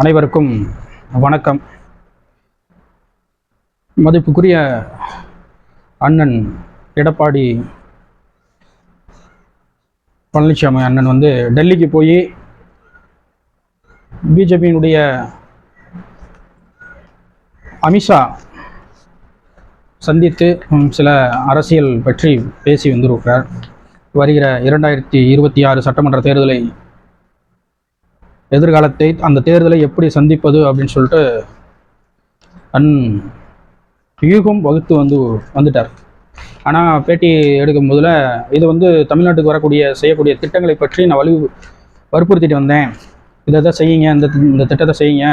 அனைவருக்கும் வணக்கம். மதிப்புக்குரிய அண்ணன் எடப்பாடி பழனிசாமி அண்ணன் வந்து டெல்லிக்கு போய் பிஜேபியினுடைய அமித்ஷா சந்தித்து சில அரசியல் பற்றி பேசி வந்திருக்கிறார். வருகிற இரண்டாயிரத்தி இருபத்தி ஆறு சட்டமன்ற தேர்தலை எதிர்காலத்தை அந்த தேர்தலை எப்படி சந்திப்பது அப்படின்னு சொல்லிட்டு அன் யூகம் வகுத்து வந்து வந்துட்டார். ஆனால் பேட்டி எடுக்கும் போதில் இது வந்து தமிழ்நாட்டுக்கு வரக்கூடிய செய்யக்கூடிய திட்டங்களை பற்றி நான் வலு வற்புறுத்திட்டு வந்தேன். இதை தான் செய்யுங்க இந்த இந்த திட்டத்தை செய்யுங்க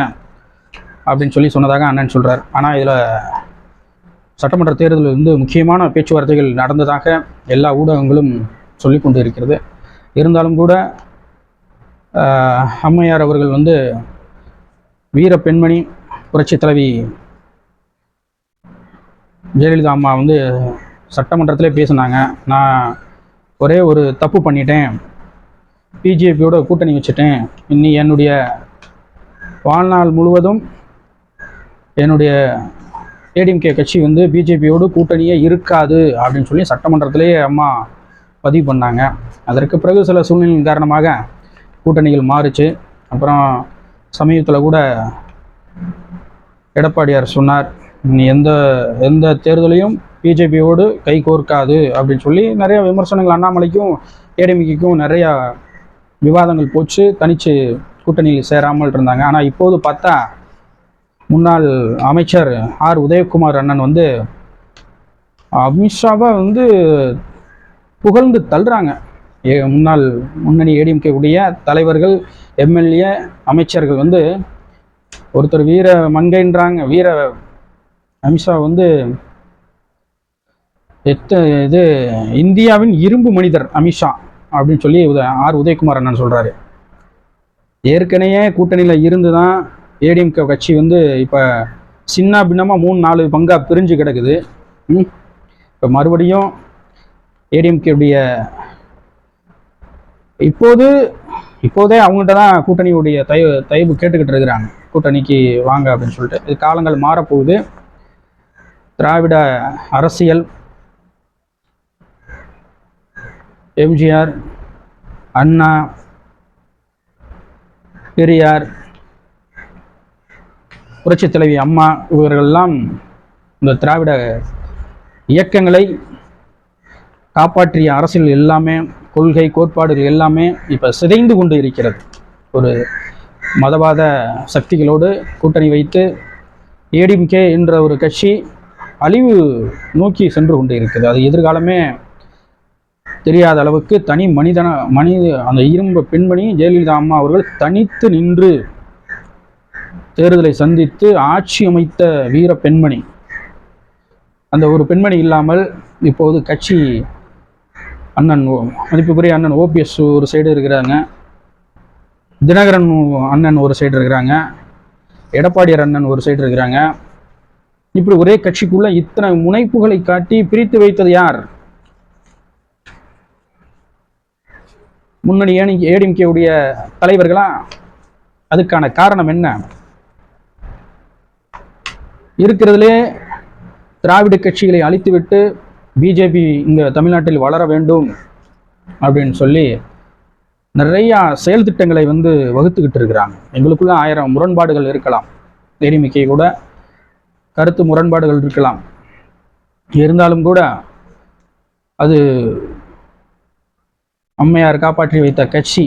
அப்படின்னு சொல்லி சொன்னதாக அண்ணன் சொல்கிறார் ஆனால் இதில் சட்டமன்ற தேர்தலில் வந்து முக்கியமான பேச்சுவார்த்தைகள் நடந்ததாக எல்லா ஊடகங்களும் சொல்லி கொண்டு இருக்கிறது. இருந்தாலும் கூட அம்மையார் அவர்கள் வந்து வீர பெண்மணி புரட்சித் தலைவி ஜெயலலிதா அம்மா வந்து சட்டமன்றத்திலே பேசினாங்க. நான் ஒரே ஒரு தப்பு பண்ணிட்டேன். பிஜேபியோட கூட்டணி வச்சுட்டேன். இன்னி என்னுடைய வாழ்நாள் முழுவதும் என்னுடைய ஏடிஎம்கே கட்சி வந்து பிஜேபியோடு கூட்டணியே இருக்காது அப்படின்னு சொல்லி சட்டமன்றத்திலேயே அம்மா பதிவு பண்ணாங்க. அதற்கு பிறகு சில சூழ்நிலையின் காரணமாக கூட்டணிகள் மாறுச்சு. அப்புறம் சமீபத்தில் கூட எடப்பாடியார் சொன்னார் நீ எந்த எந்த தேர்தலையும் பிஜேபியோடு கை கோர்க்காது அப்படின்னு சொல்லி நிறைய விமர்சனங்கள் அண்ணாமலைக்கும் ஏடிஎம்கேக்கும் நிறையா விவாதங்கள் போச்சு. தனிச்சு கூட்டணியில் சேராமல் இருந்தாங்க. ஆனால் இப்போது பார்த்தா முன்னாள் அமைச்சர் ஆர். உதயகுமார் அண்ணன் வந்து அமித்ஷாவை வந்து புகழ்ந்து தள்ளுறாங்க. முன்னாள் முன்னணி ஏடிஎம்கே உடைய தலைவர்கள் எம்எல்ஏ அமைச்சர்கள் வந்து ஒருத்தர் வீர மங்கைன்றாங்க. வீர அமித்ஷா வந்து எத்த இது இந்தியாவின் இரும்பு மனிதர் அமித்ஷா அப்படின்னு சொல்லி உத ஆர். உதயகுமார் அண்ணன் சொல்கிறாரு ஏற்கனவே கூட்டணியில் இருந்து தான் ஏடிஎம்கே கட்சி வந்து இப்போ சின்ன பின்னமாக மூணு நாலு பங்காக பிரிஞ்சு கிடக்குது. இப்போ மறுபடியும் ஏடிஎம்கேடைய இப்போது இப்போதே அவங்கள்ட்ட தான் கூட்டணியுடைய தயவு தயவு கேட்டுக்கிட்டு இருக்கிறாங்க. கூட்டணிக்கு வாங்க அப்படின்னு சொல்லிட்டு. இது காலங்கள் மாறப்போகுது. திராவிட அரசியல் எம்ஜிஆர் அண்ணா பெரியார் புரட்சித் தலைவி அம்மா இவர்கள்லாம் இந்த திராவிட இயக்கங்களை காப்பாற்றிய அரசியல் எல்லாமே கொள்கை கோட்பாடுகள் எல்லாமே இப்போ சிதைந்து கொண்டு இருக்கிறது. ஒரு மதவாத சக்திகளோடு கூட்டணி வைத்து ஏடிஎம்கே என்ற ஒரு கட்சி அழிவு நோக்கி சென்று கொண்டு இருக்குது. அது எதிர்காலமே தெரியாத அளவுக்கு தனி மனிதன மனித அந்த இரும்பு பெண்மணி ஜெயலலிதா அம்மா அவர்கள் தனித்து நின்று தேர்தலை சந்தித்து ஆட்சி அமைத்த வீர பெண்மணி. அந்த ஒரு பெண்மணி இல்லாமல் இப்போது கட்சி அண்ணன் ஓ- மதிப்புக்குரிய அண்ணன் ஓபிஎஸ் ஒரு சைடு இருக்கிறாங்க. தினகரன் அண்ணன் ஒரு சைடு இருக்கிறாங்க. எடப்பாடியார் அண்ணன் ஒரு சைடு இருக்கிறாங்க. இப்படி ஒரே கட்சிக்குள்ள இத்தனை முனைப்புகளை காட்டி பிரித்து வைத்தது யார்? முன்னணி ஏனி ஏடிஎம்கே உடைய தலைவர்களா? அதுக்கான காரணம் என்ன? இருக்கிறதுலே திராவிட கட்சிகளை அழித்துவிட்டு பிஜேபி இங்கே தமிழ்நாட்டில் வளர வேண்டும் அப்படின்னு சொல்லி நிறையா செயல் திட்டங்களை வந்து வகுத்துக்கிட்டு இருக்கிறாங்க. எங்களுக்குள்ள ஆயிரம் முரண்பாடுகள் இருக்கலாம். தெரிமிக்கை கூட கருத்து முரண்பாடுகள் இருக்கலாம். இருந்தாலும் கூட அது அம்மையார் காப்பாற்றி வைத்த கட்சி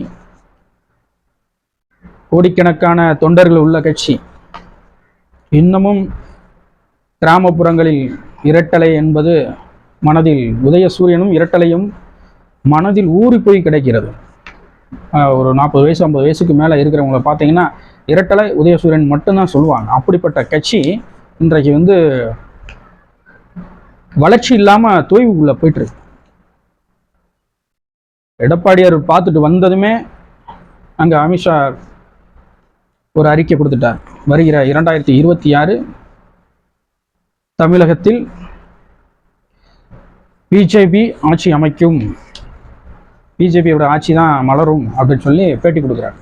கோடிக்கணக்கான தொண்டர்கள் உள்ள கட்சி இன்னமும் கிராமப்புறங்களில் இரட்டலை என்பது மனதில் உதய சூரியனும் இரட்டலையும் மனதில் ஊறி போய் கிடைக்கிறது ஒரு நாற்பது வயசு ஐம்பது வயசுக்கு மேலே இருக்கிறவங்கள பார்த்தீங்கன்னா இரட்டலை உதயசூரியன் மட்டும்தான் சொல்லுவாங்க. அப்படிப்பட்ட கட்சி இன்றைக்கு வந்து வளர்ச்சி இல்லாமல் தொய்வுக்குள்ளே போயிட்டு இருக்கு எடப்பாடியார் பார்த்துட்டு வந்ததுமே அங்கே அமித்ஷா ஒரு அறிக்கை கொடுத்துட்டார். வருகிற இரண்டாயிரத்தி இருபத்தி ஆறு தமிழகத்தில் பிஜேபி ஆட்சி அமைக்கும். பிஜேபியோட ஆட்சி தான் மலரும் அப்படின்னு சொல்லி பேட்டி கொடுக்குறார்.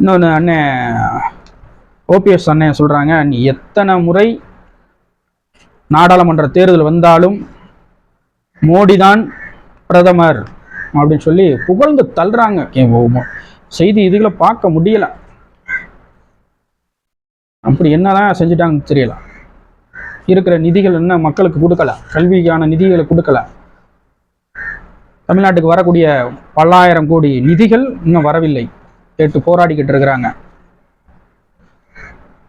இன்னொன்று அண்ணன் ஓபிஎஸ் அண்ணன் சொல்கிறாங்க நீ எத்தனை முறை நாடாளுமன்ற தேர்தல் வந்தாலும் மோடி தான் பிரதமர் அப்படின்னு சொல்லி புகழ்ந்து தள்ளுறாங்க. செய்தி இதுகளை பார்க்க முடியல. அப்படி என்னதான் செஞ்சுட்டாங்கன்னு தெரியல. இருக்கிற நிதிகள் என்ன மக்களுக்கு கொடுக்கல? கல்விக்கான நிதிகளை கொடுக்கல. தமிழ்நாட்டுக்கு வரக்கூடிய பல்லாயிரம் கோடி நிதிகள் இன்னும் வரவில்லை. கேட்டு போராடிக்கிட்டு இருக்கிறாங்க.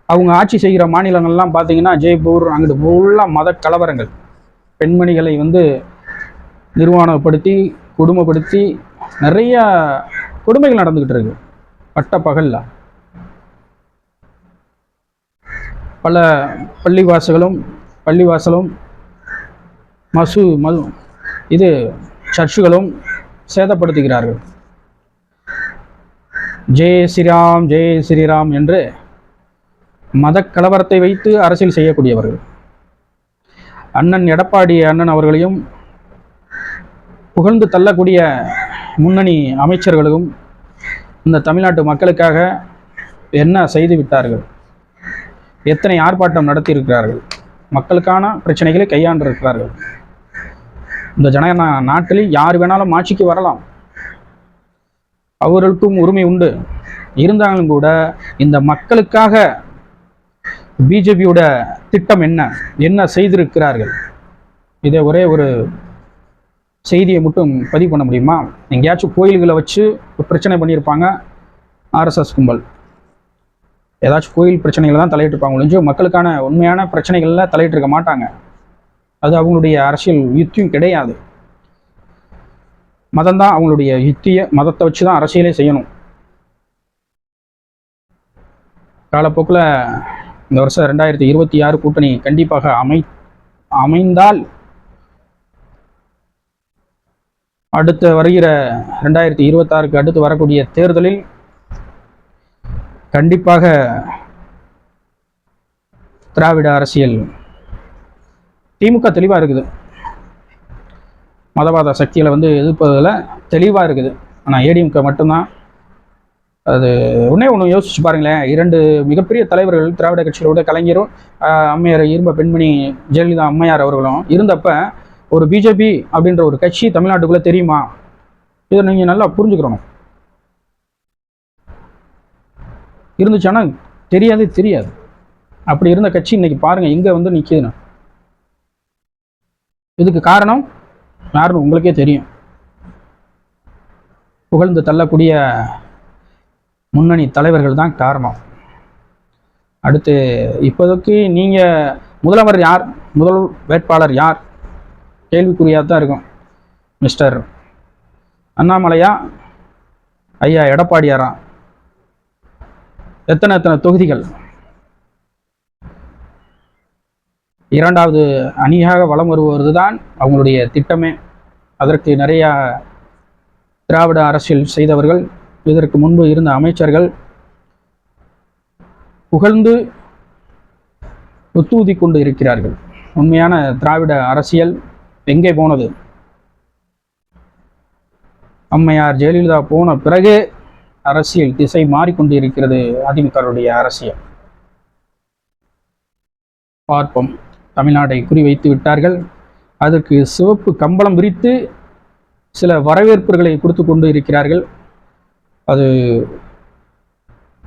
அவங்க ஆட்சி செய்கிற மாநிலங்கள்லாம் பார்த்தீங்கன்னா ஜெய்ப்பூர் அங்கிட்டு ஃபுல்லாக மத கலவரங்கள். பெண்மணிகளை வந்து நிர்வாணப்படுத்தி குடும்பப்படுத்தி நிறைய கொடுமைகள் நடந்துக்கிட்டு இருக்கு. பட்ட பகலில். பல பள்ளிவாசலும் பள்ளிவாசலும் மசு மது இது சர்ச்சுகளும் சேதப்படுத்துகிறார்கள். ஜெய் ஸ்ரீராம் ஜெய் ஸ்ரீராம் என்று மத கலவரத்தை வைத்து அரசியல் செய்யக்கூடியவர்கள். அண்ணன் எடப்பாடி அண்ணன் அவர்களையும் புகழ்ந்து தள்ளக்கூடிய முன்னணி அமைச்சர்களும் இந்த தமிழ்நாட்டு மக்களுக்காக என்ன செய்து விட்டார்கள்? எத்தனை ஆர்ப்பாட்டம் நடத்தியிருக்கிறார்கள்? மக்களுக்கான பிரச்சனைகளை கையாண்டிருக்கிறார்கள். இந்த ஜன நாட்டில் யார் வேணாலும் ஆட்சிக்கு வரலாம். அவர்களுக்கும் உரிமை உண்டு. இருந்தாலும் கூட இந்த மக்களுக்காக பிஜேபியோட திட்டம் என்ன? என்ன செய்திருக்கிறார்கள்? இதை ஒரே ஒரு செய்தியை மட்டும் பதிவு பண்ண முடியுமா? எங்கேயாச்சும் கோயில்களை வச்சு ஒரு பிரச்சனை பண்ணியிருப்பாங்க ஆர்எஸ்எஸ் கும்பல். ஏதாச்சும் கோயில் பிரச்சனைகள் தான் தலையிட்டிருப்பாங்க ஒழிஞ்சு மக்களுக்கான உண்மையான பிரச்சனைகளில் தலையிட்டிருக்க மாட்டாங்க. அது அவங்களுடைய அரசியல் யுத்தியும் கிடையாது. மதம் தான் அவங்களுடைய யுத்தியை மதத்தை வச்சு தான் அரசியலே செய்யணும். காலப்போக்கில் இந்த வருஷம் ரெண்டாயிரத்தி இருபத்தி ஆறு கூட்டணி கண்டிப்பாக அமை அமைந்தால் அடுத்து வருகிற ரெண்டாயிரத்தி இருபத்தாறுக்கு அடுத்து வரக்கூடிய தேர்தலில் கண்டிப்பாக திராவிட அரசியல் திமுக தெளிவாக இருக்குது. மதவாத சக்திகளை வந்து எதிர்ப்பதில் தெளிவாக இருக்குது. ஆனால் ஏடிஎம்கே மட்டும்தான். அது ஒன்றே ஒன்று யோசிச்சு பாருங்களேன். இரண்டு மிகப்பெரிய தலைவர்கள் திராவிட கட்சிகளோட கலைஞரும் அம்மையார் இரும்ப பெண்மணி ஜெயலலிதா அம்மையார் அவர்களும் இருந்தப்ப ஒரு பிஜேபி அப்படின்ற ஒரு கட்சி தமிழ்நாட்டுக்குள்ளே தெரியுமா? இதை நீங்கள் நல்லா புரிஞ்சுக்கிறணும் இருந்துச்சானா? தெரியாது தெரியாது. அப்படி இருந்த கட்சி இன்னைக்கு பாருங்க எங்கே வந்து நிக்குதுன்னு இதுக்கு காரணம் யாருன்னு உங்களுக்கே தெரியும். புகழ்ந்து தள்ளக்கூடிய முன்னணி தலைவர்கள் தான் காரணம். அடுத்து இப்போதைக்கு நீங்கள் முதல்வர் யார்? முதல் வேட்பாளர் யார்? கேள்விக்குறியாக தான் இருக்கும். மிஸ்டர் அண்ணாமலையா? ஐயா எடப்பாடியாரா? எத்தனை எத்தனை தொகுதிகள்? இரண்டாவது அணியாக வலம் வருவது தான் அவங்களுடைய திட்டமே. அதற்கு நிறையா திராவிட அரசியல் செய்தவர்கள் இதற்கு முன்பு இருந்த அமைச்சர்கள் புகழ்ந்து உத்தூதி கொண்டு இருக்கிறார்கள். உண்மையான திராவிட அரசியல் எங்கே போனது? அம்மையார் ஜெயலலிதா போன பிறகு அரசியல் திசை மாறிக்கொண்டு இருக்கிறது அதிமுகவுடைய அரசியல். பார்ப்போம். தமிழ்நாட்டை குறிவைத்து விட்டார்கள். அதற்கு சிவப்பு கம்பளம் விரித்து சில வரவேற்புகளை கொடுத்து கொண்டு இருக்கிறார்கள். அது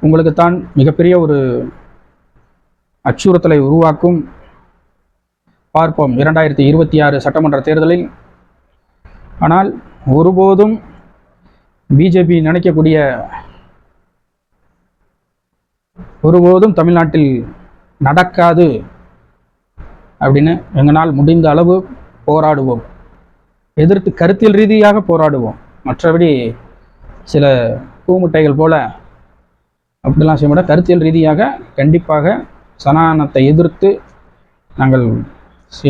உங்களுக்குத்தான் மிகப்பெரிய ஒரு அச்சுறுத்தலை உருவாக்கும். பார்ப்போம். இரண்டாயிரத்தி இருபத்தி ஆறு சட்டமன்ற தேர்தலில் ஆனால் ஒருபோதும் பிஜேபி நினைக்கக்கூடிய ஒருபோதும் தமிழ்நாட்டில் நடக்காது அப்படின்னு எங்களால் முடிந்த அளவு போராடுவோம். எதிர்த்து கருத்தியல் ரீதியாக போராடுவோம். மற்றபடி சில பூமுட்டைகள் போல அப்படிலாம் செய்ய மாட்டோம். கருத்தியல் ரீதியாக கண்டிப்பாக சனானத்தை எதிர்த்து நாங்கள்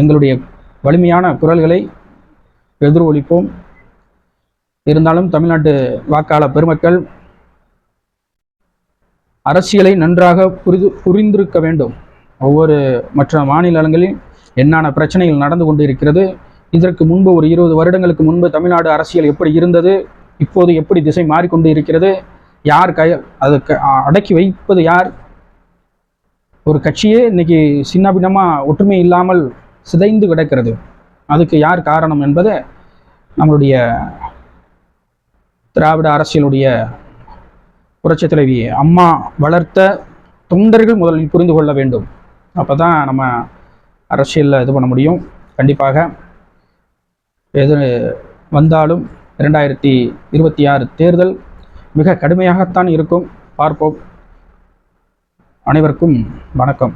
எங்களுடைய வலிமையான குரல்களை எதிரொலிப்போம். இருந்தாலும் தமிழ்நாட்டு வாக்காளர் பெருமக்கள் அரசியலை நன்றாக புரிது புரிந்திருக்க வேண்டும். ஒவ்வொரு மற்ற மாநிலங்களில் என்னான பிரச்சனைகள் நடந்து கொண்டு இருக்கிறது இதற்கு முன்பு ஒரு இருபது வருடங்களுக்கு முன்பு தமிழ்நாடு அரசியல் எப்படி இருந்தது? இப்போது எப்படி திசை மாறிக்கொண்டு இருக்கிறது யார் கை அதுக்கு அடக்கி வைப்பது யார்? ஒரு கட்சியே இன்னைக்கு சின்ன பின்னமாக ஒற்றுமை இல்லாமல் சிதைந்து கிடக்கிறது. அதுக்கு யார் காரணம் என்பதை நம்மளுடைய திராவிட அரசியலுடைய புரட்சி தலைவி அம்மா வளர்த்த தொண்டர்கள் முதலில் புரிந்து கொள்ள வேண்டும். அப்போ தான் நம்ம அரசியலில் இது பண்ண முடியும். கண்டிப்பாக எது வந்தாலும் இரண்டாயிரத்தி இருபத்தி ஆறு தேர்தல் மிக கடுமையாகத்தான் இருக்கும். பார்ப்போம். அனைவருக்கும் வணக்கம்.